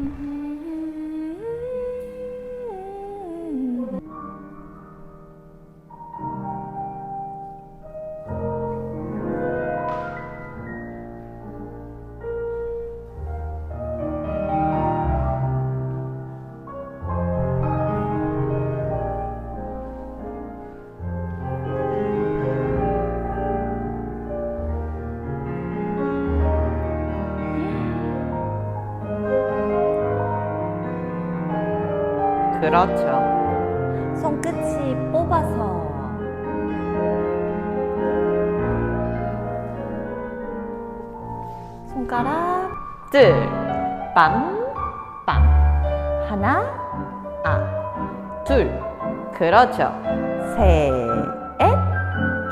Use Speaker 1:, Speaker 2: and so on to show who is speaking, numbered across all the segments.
Speaker 1: Mm-hmm. 그렇죠.
Speaker 2: 손끝이 뽑아서 손가락
Speaker 1: 둘, 빰, 빰. 하나, 아, 둘. 그렇죠. 셋,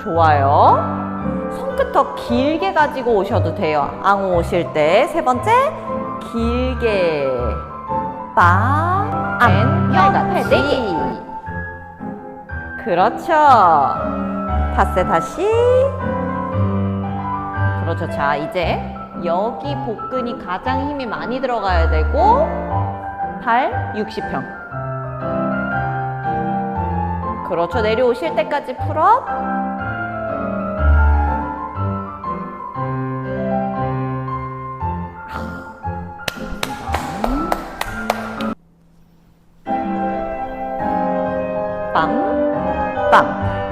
Speaker 1: 좋아요. 손끝 더 길게 가지고 오셔도 돼요. 앙 오실 때. 세 번째, 길게. 빵, 안, 옆에대기. 그렇죠. 다세 다시. 그렇죠. 자, 이제 여기 복근이 가장 힘이 많이 들어가야 되고 발 60평. 그렇죠. 내려오실 때까지 풀업.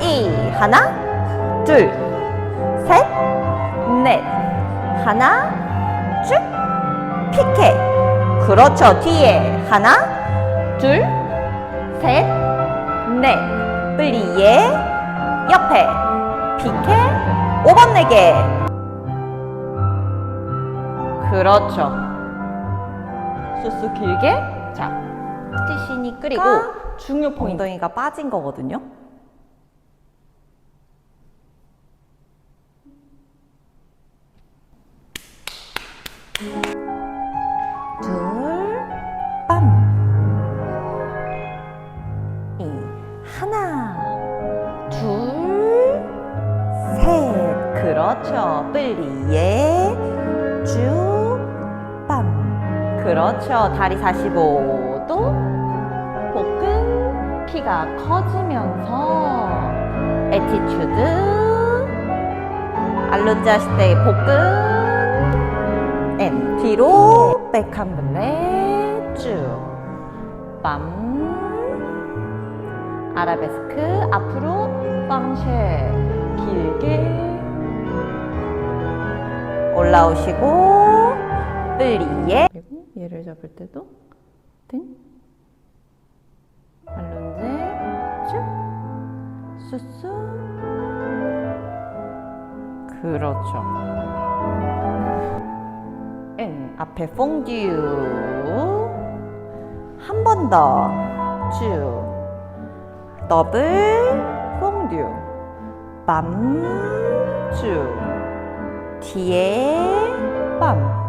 Speaker 1: 이, 하나, 둘, 셋, 넷. 하나, 쭉, 피케. 그렇죠. 뒤에 하나, 둘, 셋, 넷. 플리에, 옆에, 피케, 5번 내게. 그렇죠. 수수 길게. 자, 티시니 끓이고 중요 포인트.
Speaker 2: 엉덩이가 빠진 거거든요.
Speaker 1: 그렇죠. 다리 45도. 복근 키가 커지면서 에티튜드. 알룬지 하실 때 복근 앤 뒤로 백 한 블레 쭉. 빰. 아라베스크 앞으로 빵쉐 길게 올라오시고 플리에 얘를 잡을 때도 등 발론제 쭉. 쑤쑤 그렇죠. 응 앞에 퐁듀. 한 번 더. 쭉. 더블 퐁듀. 빰쭉. 뒤에 빰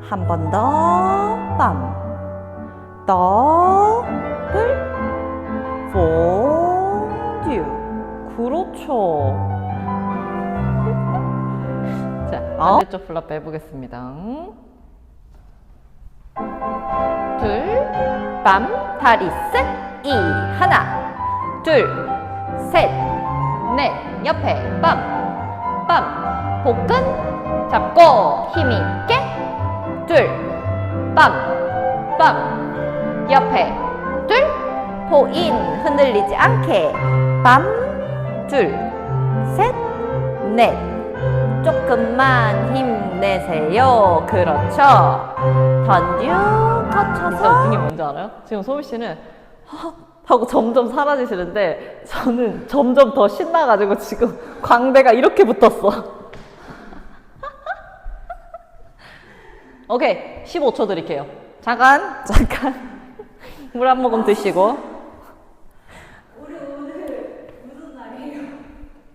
Speaker 1: 한 번 더, 빰. 더블, 퐁듀. 그렇죠. 자, 반대쪽 플랍 해보겠습니다. 둘, 빰, 다리 셋, 이, 하나, 둘, 셋, 넷, 옆에. 빰, 빰, 복근. 잡고. 힘있게 둘, 빰, 빰, 옆에 둘, 포인 흔들리지 않게 빰, 둘, 셋, 넷. 조금만 힘내세요. 그렇죠. 던듀. 진짜 웃긴 게 뭔지 알아요? 지금 소미 씨는 헉 하고 점점 사라지시는데 저는 점점 더 신나가지고 지금 광대가 이렇게 붙었어. 오케이 15초 드릴게요. 잠깐 잠깐. 물 한 모금 드시고?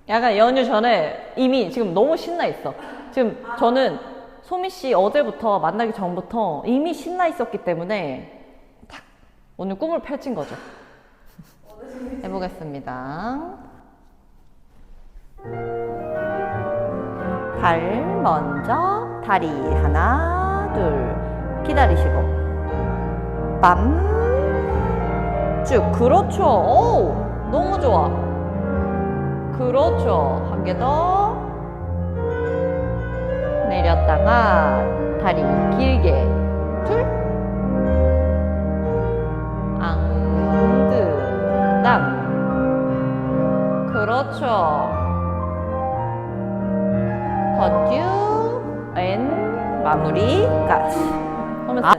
Speaker 1: 약간 연휴 전에 이미 지금 너무 신나 있어. 지금 저는 소미 씨 어제부터 만나기 전부터 이미 신나 있었기 때문에 딱 오늘 꿈을 펼친 거죠. 해보겠습니다. 발 먼저 다리 하나 둘 기다리시고.
Speaker 2: 빰.
Speaker 1: 쭉 그렇죠. 오 너무 좋아. 그렇죠. 한 개 더. 내렸다가 다리 길게. 둘. 앙드당. 그렇죠. 버튜 앤 마무리까지 아.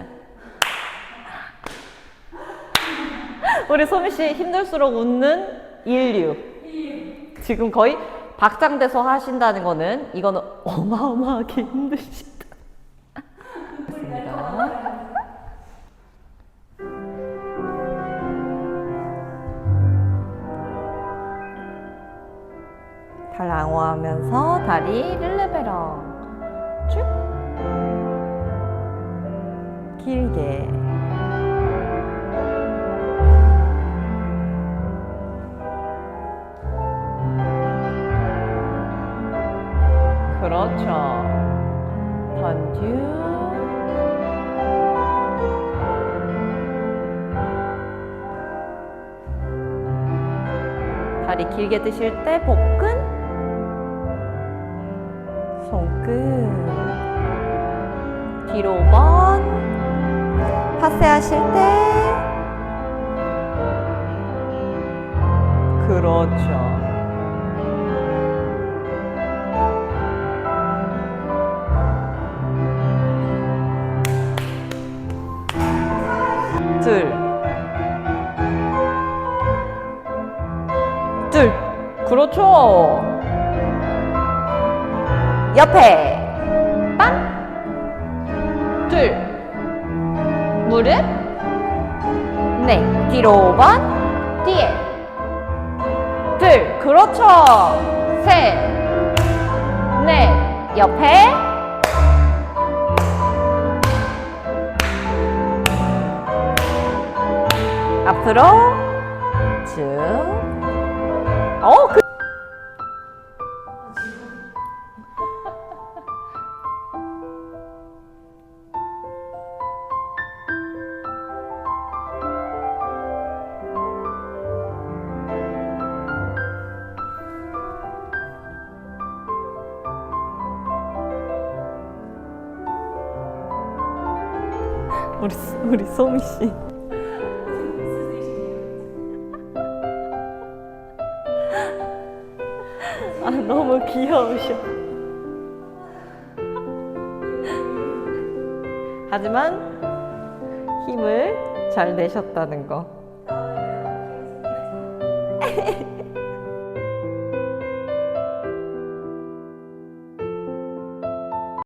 Speaker 1: 우리 소미 씨 힘들수록 웃는 인류. 지금 거의 박장대소 하신다는 거는 이거는 어마어마하게 힘드시다.
Speaker 2: 발 앙호하면서
Speaker 1: 다리 릴레베랑 쭉
Speaker 2: 길게.
Speaker 1: 그렇죠. 번듀 다리 길게 드실 때 복근
Speaker 2: 손끝.
Speaker 1: 뒤로 번
Speaker 2: 파세하실 때
Speaker 1: 그렇죠. 둘. 둘. 그렇죠.
Speaker 2: 옆에
Speaker 1: 무릎.
Speaker 2: 네
Speaker 1: 뒤로 번. 뒤에. 둘. 그렇죠. 셋. 넷. 옆에.
Speaker 2: 앞으로
Speaker 1: 우리 우리 소미 씨. 아 너무 귀여우셔. 하지만 힘을 잘 내셨다는 거.